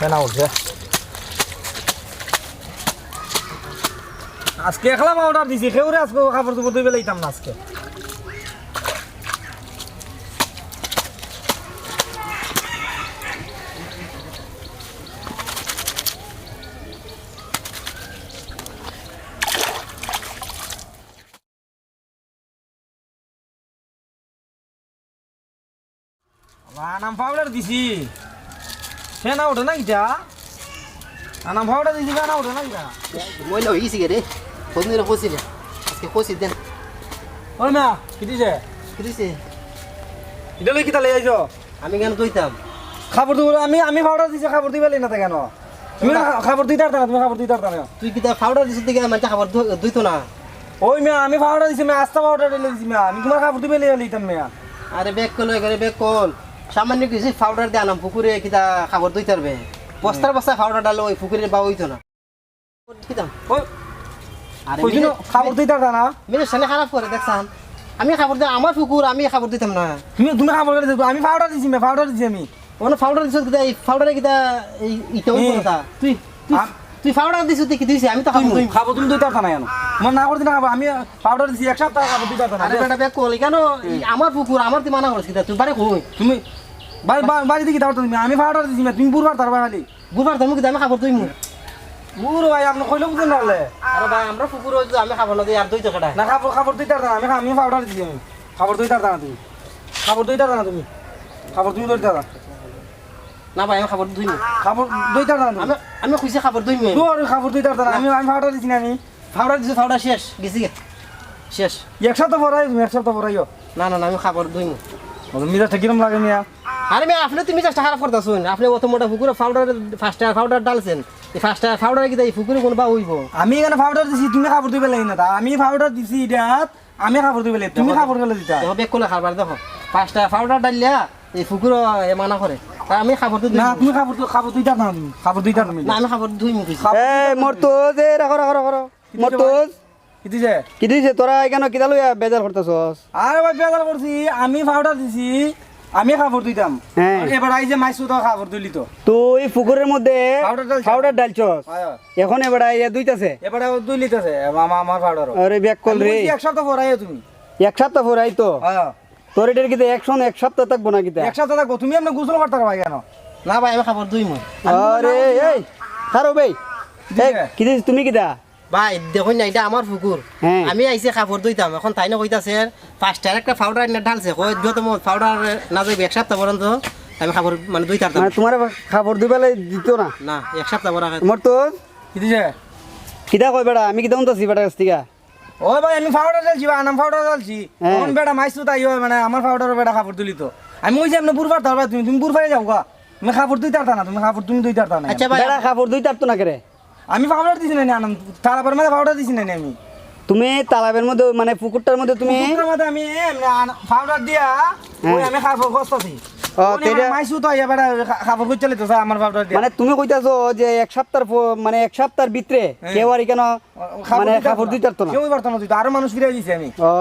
ফেনা উঠছে। আজকে একলা অর্ডার দিছি সেউরে আজকে কাপড় চোপড় ধুই বেলাইতাম না আজকে। আনাম পাউডার দিছি। সে না ওঠে না কিটা আনাম পাউডার দিছি না ওঠে না কিটা মই লই গেছি রে ফোন কইছি না আজকে কইছি দেন ওই মা কি দিছে কি দিছে এটা লই কিটা লই আইছো আমি কেন কইতাম খাবার দিব আমি আমি পাউডার দিছি খাবার দিবে না কেন তুমি না খাবার দিতে পারতা না তুমি খাবার দিতে পারতা না তুই কি তা পাউডার দিছিস দিকে মানে খাবার দুইতো না ওই মেয়া আমি পাউডার দিছি মেয়া আস্তা পাউডার দিলে দিছি মেয়া আমি তোমার খাবার দিবে লই লইতাম মেয়া আরে বেক কল এখানে বেক কল সামান্য কিছু পাউডার দিয়ে আনাম পুকুরে কিতা খাবার দুই তারবে বস্তার বস্তা পাউডার ডালো ওই পুকুরে বা হইতো না। খাবার খারাপ করে দেখছান। আমি খাবার দিই আমার পুকুর আমি খাবার দিতাম না। তুমি তুমি খাবার দিতে আমি পাউডার দিছি মেয়া পাউডার দিছি আমি। ওখানে পাউডার দিছ কিতা এই পাউডারে কিতা এই ইটা হইতো তুই তুই আম- তুই পাউডার দিছ কি দিছিস? আমি তো খাবার তুমি খাব তুমি দিতে পারতা না কেন মন না করতে না খাব আমি পাউডার দিছি এক সপ্তাহ খাবার দিতে পারতা আরে বেটা বেক কল কেন? আমার পুকুর আমার তুই মানা করছিস তুই বারে কই তুমি বাড়ি বাড়ি- দিকে দাও তুমি। আমি পাউডার দিছি তুমি বুড়বার তার খালি। বুবার তুমি কিতা আমি খাবার দিই মু বুড়ো ভাই আপনি কইলে বুঝেন না হলে আরে ভাই আমরা পুকুর যদি আমি খাবার না আর দুই টাকাটা না খাবার দিতে পারতা না আমি আমি পাউডার দিছি আমি। দিতে পারতা না তুমি। দিতে পারতা না তুমি। তুমি দিতে পারতা না ভাই আমি খাবার দুই খাবার দিতে পারতা আমি আমি খুশি খাবার দুই মু তুমি তোর খাবার দিতে পারতা আমি আমি পাউডার দিছি না আমি ফাউডার দিছি ফাউডার শেষ গেছি শেষ। এক সপ্তাহ পরাই তুমি এক সপ্তাহ পরাইও না না আমি খাবার দুই মু মিজাজটা কিরম লাগে মিয়া? আরে মেয়ে আপনি তুমি চেষ্টা খারাপ করতে শুন আপনি অত মোটা পুকুরে ফাউডার ফার্স্ট টায়ার ফাউডার ডালছেন। এই ফার্স্ট টায়ার ফাউডার কি এই পুকুরে কোন বা হইব আমি এখানে পাউডার দিছি তুমি খাবার দিবে লাগি না আমি পাউডার দিছি এটাত আমি খাবার দিবে লাগি। তুমি খাবার গেলে দিতা। বেক করলে খাবার দেখো। ফার্স্ট টায়ার ফাউডার ডালিয়া এই পুকুর এ মানা করে। আমি খাবার তো না তুমি খাবার তো খাবার দিতা না তুমি খাবার দিতা তুমি। না আমি খাবার দুই মুখ। এই মর্তুজ এই রাখো রাখো রাখো রাখো। মর্তুজ কি দিছে? কি তোরা এখানে কিতা লইয়া বেজার করতেছস? আরে ভাই বেজার করছি। আমি পাউডার দিছি। আমি খাবার দিতাম হ্যাঁ। এবার আইছে মাইসু তো খাবার দিলি তো তুই পুকুরের মধ্যে? পাউডার ডালছস। এখন এবার দুইতাছে। এবারে দুই লিটারছে আমার আমার পাউডার আরে ব্যাক কল রে। এক সপ্তাহ তুমি। এক সপ্তাহ পরে আয়। তোর এটার কিতা একশন এক সপ্তাহ থাকব না কিতা এক সপ্তাহ থাকব। তুমি গোসল করতে পারবা কেন? না ভাই আমি খাবার দুই মুখ আরে এই খারো ভাই। কি দিছিস? তুমি কিতা ভাই দেখুন না এটা আমার পুকুর হ্যাঁ। আমি আইসে কাপড় ধুইতাম। এখন তাই না কইতাছে ফার্স্ট টায়ার একটা পাউডার এনে ঢালছে। কই যত পাউডার না যাইবে এক সপ্তাহ পর্যন্ত আমি খাবার মানে দুই তারতাম মানে তোমার খাবার দুই বেলায় দিত না? না এক সপ্তাহ পর আগে- মর্তুজ কি দিছে? কিতা কই বেড়া? আমি কিতা উনতাছি বেটার কাছ থেকে? ও ভাই আমি পাউডার ঢালছি বা আনাম পাউডার ঢালছি হ্যাঁ। তখন বেটা মাইসু তাই হয় মানে আমার পাউডার বেটা খাবার তুলি তো আমি ওই যে এমনি বুড়বার তারপর তুমি তুমি বুড়বারে যাও গা। তুমি খাবার দুই তারতা না তুমি খাবার তুমি দুই তারতা না। আচ্ছা ভাই খাবার দুই তারতো না কেরে? আমি পাউডার দিছি না আনাম তারপর মাঝে পাউডার দিছি না আমি। তুমি তালাবের মধ্যে মানে পুকুরটার মধ্যে তুমি কুকুরের মধ্যে আমি পাউডার দিয়া ওই আমি খাবার কষ্টছি ও, আমার মানে তুমি কইতাছো যে এক সপ্তাহ মানে এক সপ্তাহের ভিতরে হ্যাঁ। কেউ আর কেন মানে খাবার দুই তারতো না? কেউ পারতো না তুই আরও মানুষ ফিরে দিছি আমি। ও।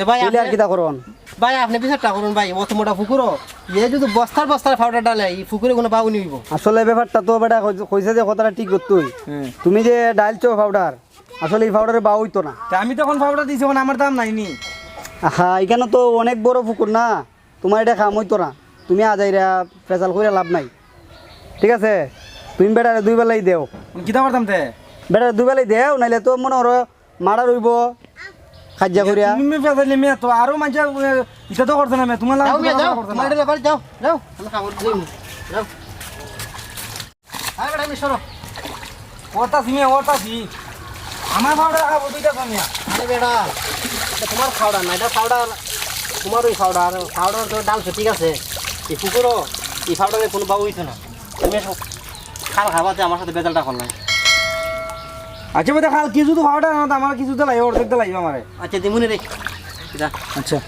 ভাই তাইলে আর আপনি- করুন ভাই আপনি বিচারটা করুন ভাই অত মোটা পুকুরও এ যদি বস্তার বস্তার পাউডার ডালে এই পুকুরে কোনো নিব আসলে ব্যাপারটা তো বেটা কইছে- যে কথাটা ঠিক তুই তুমি যে ডালছো পাউডার আসলে এই পাউডারে বা হইতো না। আমি তখন পাউডার দিছি আমার দাম নাই নি। হ্যাঁ এখানে তো অনেক বড় পুকুর না। তোমার এটা খাম হইতো না তুমি আজাইরা ফেসাল করে লাভ নাই। ঠিক আছে? তুমি বেটারে দুই বেলাই দেও। কিতা করতাম তে? বেটারে দুই বেলাই দেও নাইলে তো মনে হলো মারা রইব। খাজ্জা করিয়া তুমি ফেসাইলে মেয়ে তো আরও মানুষ ইটা তো করতে না মেয়ে। তোমার যাও মিয়া যাও। করতে না। তোমার এটা ব্যাপারে যাও যাও। আমি খাবার দিই যাও। আরে বেটা আমি সরো। ওরতাছি মেয়ে ওরতাছি। আমার পাউডার খাব দুইটা তো আরে বেটা তোমার পাউডার না এটা পাউডার তোমার ওই পাউডার পাউডার তো ডালছো ঠিক আছে। এই পুকুরও এই পাউডারে কোনো বাবু হইতো না। তুমি সব খাল খাবাতে আমার সাথে বেজালটা করলাম আচ্ছা বেটা খাল কিছু তো পাউডার না আমার কিছু তো লাগবে অর্ধেক তো লাগবে আমার। আচ্ছা দিমুনি রে। আচ্ছা।